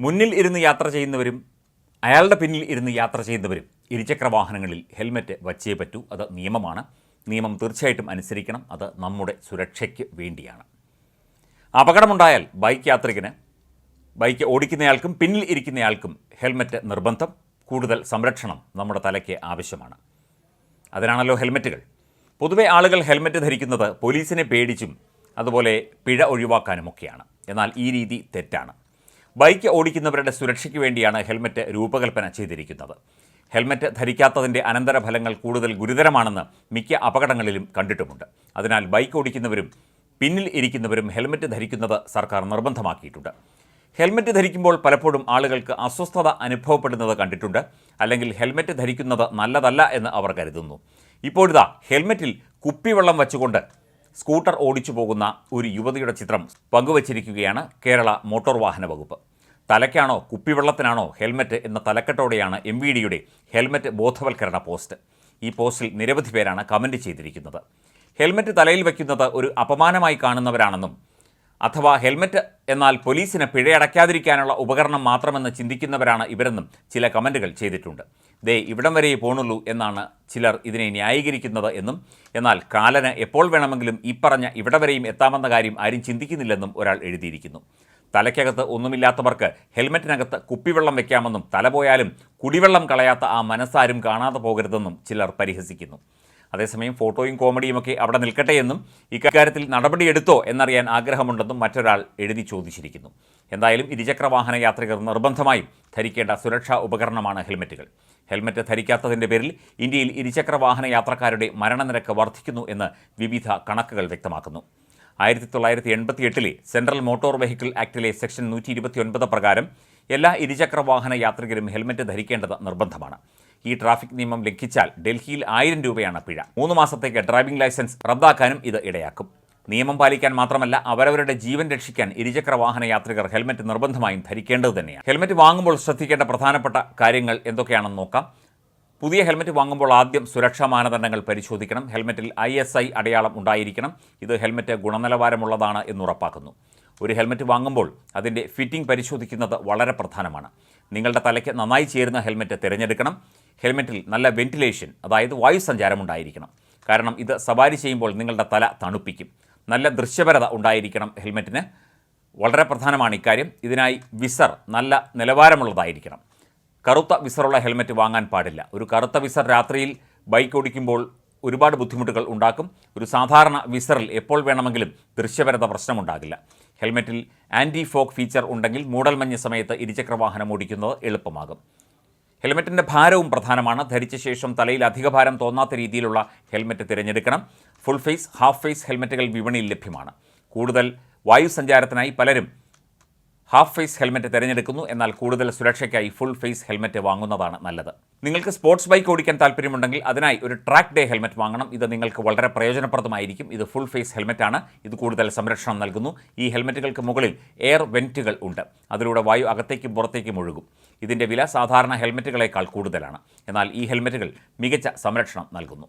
മുന്നിൽ ഇരുന്ന് യാത്ര ചെയ്യുന്നവരും അയാളുടെ പിന്നിൽ ഇരുന്ന് യാത്ര ചെയ്യുന്നവരും ഇരുചക്ര വാഹനങ്ങളിൽ ഹെൽമറ്റ് വച്ചേ പറ്റൂ. അത് നിയമമാണ്. നിയമം തീർച്ചയായിട്ടും അനുസരിക്കണം. അത് നമ്മുടെ സുരക്ഷയ്ക്ക് വേണ്ടിയാണ്. അപകടമുണ്ടായാൽ ബൈക്ക് യാത്രികന് ബൈക്ക് ഓടിക്കുന്നയാൾക്കും പിന്നിൽ ഇരിക്കുന്നയാൾക്കും ഹെൽമറ്റ് നിർബന്ധം. കൂടുതൽ സംരക്ഷണം നമ്മുടെ തലയ്ക്ക് ആവശ്യമാണ്. അതിനാണല്ലോ ഹെൽമറ്റുകൾ. പൊതുവെ ആളുകൾ ഹെൽമറ്റ് ധരിക്കുന്നത് പോലീസിനെ പേടിച്ചും അതുപോലെ പിഴ ഒഴിവാക്കാനുമൊക്കെയാണ്. എന്നാൽ ഈ രീതി തെറ്റാണ്. ബൈക്ക് ഓടിക്കുന്നവരുടെ സുരക്ഷയ്ക്ക് വേണ്ടിയാണ് ഹെൽമറ്റ് രൂപകൽപ്പന ചെയ്തിരിക്കുന്നത്. ഹെൽമറ്റ് ധരിക്കാത്തതിന്റെ അനന്തരഫലങ്ങൾ കൂടുതൽ ഗുരുതരമാണെന്ന് മിക്ക അപകടങ്ങളിലും കണ്ടിട്ടുമുണ്ട്. അതിനാൽ ബൈക്ക് ഓടിക്കുന്നവരും പിന്നിൽ ഇരിക്കുന്നവരും ഹെൽമറ്റ് ധരിക്കുന്നത് സർക്കാർ നിർബന്ധമാക്കിയിട്ടുണ്ട്. ഹെൽമറ്റ് ധരിക്കുമ്പോൾ പലപ്പോഴും ആളുകൾക്ക് അസ്വസ്ഥത അനുഭവപ്പെടുന്നത് കണ്ടിട്ടുണ്ട്. അല്ലെങ്കിൽ ഹെൽമറ്റ് ധരിക്കുന്നത് നല്ലതല്ല എന്ന് അവർ കരുതുന്നു. ഇപ്പോഴിതാ ഹെൽമറ്റിൽ കുപ്പിവെള്ളം വച്ചുകൊണ്ട് സ്കൂട്ടർ ഓടിച്ചു പോകുന്ന ഒരു യുവതിയുടെ ചിത്രം പങ്കുവച്ചിരിക്കുകയാണ് കേരള മോട്ടോർ വാഹന വകുപ്പ്. തലയ്ക്കാണോ കുപ്പിവെള്ളത്തിനാണോ ഹെൽമറ്റ് എന്ന തലക്കെട്ടോടെയാണ് എം വി ഡിയുടെ ഹെൽമറ്റ് ബോധവൽക്കരണ പോസ്റ്റ്. ഈ പോസ്റ്റിൽ നിരവധി പേരാണ് കമന്റ് ചെയ്തിരിക്കുന്നത്. ഹെൽമറ്റ് തലയിൽ വയ്ക്കുന്നത് ഒരു അപമാനമായി കാണുന്നവരാണെന്നും അഥവാ ഹെൽമറ്റ് എന്നാൽ പോലീസിന് പിഴയടയ്ക്കാതിരിക്കാനുള്ള ഉപകരണം മാത്രമെന്ന് ചിന്തിക്കുന്നവരാണ് ഇവരെന്നും ചില കമന്റുകൾ ചെയ്തിട്ടുണ്ട്. ദേ ഇവിടം വരെയേ പോണുള്ളൂ എന്നാണ് ചിലർ ഇതിനെ ന്യായീകരിക്കുന്നത് എന്നും എന്നാൽ കാലന് എപ്പോൾ വേണമെങ്കിലും ഈ പറഞ്ഞ ഇവിടെ വരെയും എത്താമെന്ന കാര്യം ആരും ചിന്തിക്കുന്നില്ലെന്നും ഒരാൾ എഴുതിയിരിക്കുന്നു. തലയ്ക്കകത്ത് ഒന്നുമില്ലാത്തവർക്ക് ഹെൽമറ്റിനകത്ത് കുപ്പിവെള്ളം വെക്കാമെന്നും തല പോയാലും കുടിവെള്ളം കളയാത്ത ആ മനസ്സാരും കാണാതെ പോകരുതെന്നും ചിലർ പരിഹസിക്കുന്നു. അതേസമയം ഫോട്ടോയും കോമഡിയുമൊക്കെ അവിടെ നിൽക്കട്ടെ എന്നും ഇക്കാര്യത്തിൽ നടപടിയെടുത്തോ എന്നറിയാൻ ആഗ്രഹമുണ്ടെന്നും മറ്റൊരാൾ എഴുതി ചോദിച്ചിരിക്കുന്നു. എന്തായാലും ഇരുചക്ര വാഹന യാത്രികർ നിർബന്ധമായും ധരിക്കേണ്ട സുരക്ഷാ ഉപകരണമാണ് ഹെൽമറ്റുകൾ. ഹെൽമറ്റ് ധരിക്കാത്തതിന്റെ പേരിൽ ഇന്ത്യയിൽ ഇരുചക്ര വാഹന യാത്രക്കാരുടെ മരണനിരക്ക് വർദ്ധിക്കുന്നു എന്ന് വിവിധ കണക്കുകൾ വ്യക്തമാക്കുന്നു. ആയിരത്തി തൊള്ളായിരത്തി എൺപത്തി എട്ടിലെ സെൻട്രൽ മോട്ടോർ വെഹിക്കിൾ ആക്ടിലെ സെക്ഷൻ നൂറ്റി ഇരുപത്തി ഒൻപത് പ്രകാരം എല്ലാ ഇരുചക്ര വാഹന യാത്രികരും ഹെൽമറ്റ് ധരിക്കേണ്ടത് നിർബന്ധമാണ്. ഈ ട്രാഫിക് നിയമം ലംഘിച്ചാൽ ഡൽഹിയിൽ ആയിരം രൂപയാണ് പിഴ. മൂന്ന് മാസത്തേക്ക് ഡ്രൈവിംഗ് ലൈസൻസ് റദ്ദാക്കാനും ഇത് ഇടയാക്കും. നിയമം പാലിക്കാൻ മാത്രമല്ല അവരവരുടെ ജീവൻ രക്ഷിക്കാൻ ഇരുചക്ര വാഹന യാത്രികർ ഹെൽമറ്റ് നിർബന്ധമായും ധരിക്കേണ്ടത് തന്നെയാണ്. ഹെൽമറ്റ് വാങ്ങുമ്പോൾ ശ്രദ്ധിക്കേണ്ട പ്രധാനപ്പെട്ട കാര്യങ്ങൾ എന്തൊക്കെയാണെന്ന് നോക്കാം. പുതിയ ഹെൽമറ്റ് വാങ്ങുമ്പോൾ ആദ്യം സുരക്ഷാ മാനദണ്ഡങ്ങൾ പരിശോധിക്കണം. ഹെൽമറ്റിൽ ഐ എസ് ഐ അടയാളം ഉണ്ടായിരിക്കണം. ഇത് ഹെൽമറ്റ് ഗുണനിലവാരമുള്ളതാണ് എന്നുറപ്പാക്കുന്നു ഒരു ഹെൽമറ്റ് വാങ്ങുമ്പോൾ അതിന്റെ ഫിറ്റിംഗ് പരിശോധിക്കുന്നത് വളരെ പ്രധാനമാണ്. നിങ്ങളുടെ തലയ്ക്ക് നന്നായി ചേരുന്ന ഹെൽമെറ്റ് തിരഞ്ഞെടുക്കണം. ഹെൽമെറ്റിൽ നല്ല വെന്റിലേഷൻ അതായത് വായു സഞ്ചാരം ഉണ്ടായിരിക്കണം. കാരണം ഇത് സവാരി ചെയ്യുമ്പോൾ നിങ്ങളുടെ തല തണുപ്പിക്കും. നല്ല ദൃശ്യപരത ഉണ്ടായിരിക്കണം ഹെൽമെറ്റിന്. വളരെ പ്രധാനമാണ് ഇക്കാര്യം. ഇതിനായി വിസർ നല്ല നിലവാരമുള്ളതായിരിക്കണം. കറുത്ത വിസറുള്ള ഹെൽമെറ്റ് വാങ്ങാൻ പാടില്ല. ഒരു കറുത്ത വിസർ രാത്രിയിൽ ബൈക്ക് ഓടിക്കുമ്പോൾ ഒരുപാട് ബുദ്ധിമുട്ടുകൾ ഉണ്ടാക്കും. ഒരു സാധാരണ വിസറിൽ എപ്പോൾ വേണമെങ്കിലും ദൃശ്യപരത പ്രശ്നമുണ്ടാകില്ല. ഹെൽമറ്റിൽ ആന്റി ഫോക്ക് ഫീച്ചർ ഉണ്ടെങ്കിൽ മൂടൽമഞ്ഞ് സമയത്ത് ഇരുചക്രവാഹനം ഓടിക്കുന്നത് എളുപ്പമാകും. ഹെൽമെറ്റിന്റെ ഭാരവും പ്രധാനമാണ്. ധരിച്ച ശേഷം തലയിൽ അധിക ഭാരം തോന്നാത്ത രീതിയിലുള്ള ഹെൽമെറ്റ് തിരഞ്ഞെടുക്കണം. ഫുൾ ഫേസ് ഹാഫ് ഫേസ് ഹെൽമെറ്റുകൾ വിപണിയിൽ ലഭ്യമാണ്. കൂടുതൽ വായു സഞ്ചാരത്തിനായി പലരും ഹാഫ് ഫേസ് ഹെൽമെറ്റ് തിരഞ്ഞെടുക്കുന്നു. എന്നാൽ കൂടുതൽ സുരക്ഷയ്ക്കായി ഫുൾ ഫേസ് ഹെൽമെറ്റ് വാങ്ങുന്നതാണ് നല്ലത്. നിങ്ങൾക്ക് സ്പോർട്സ് ബൈക്ക് ഓടിക്കാൻ താല്പര്യമുണ്ടെങ്കിൽ അതിനായി ഒരു ട്രാക്ക് ഡേ ഹെൽമെറ്റ് വാങ്ങണം. ഇത് നിങ്ങൾക്ക് വളരെ പ്രയോജനപ്രദമായിരിക്കും. ഇത് ഫുൾ ഫേസ് ഹെൽമെറ്റ് ആണ്. ഇത് കൂടുതൽ സംരക്ഷണം നൽകുന്നു. ഈ ഹെൽമെറ്റുകൾക്ക് മുകളിൽ എയർ വെന്റുകൾ ഉണ്ട്. അതിലൂടെ വായു അകത്തേക്കും പുറത്തേക്കും ഒഴുകും. ഇതിന്റെ വില സാധാരണ ഹെൽമെറ്റുകളേക്കാൾ കൂടുതലാണ്. എന്നാൽ ഈ ഹെൽമെറ്റുകൾ മികച്ച സംരക്ഷണം നൽകുന്നു.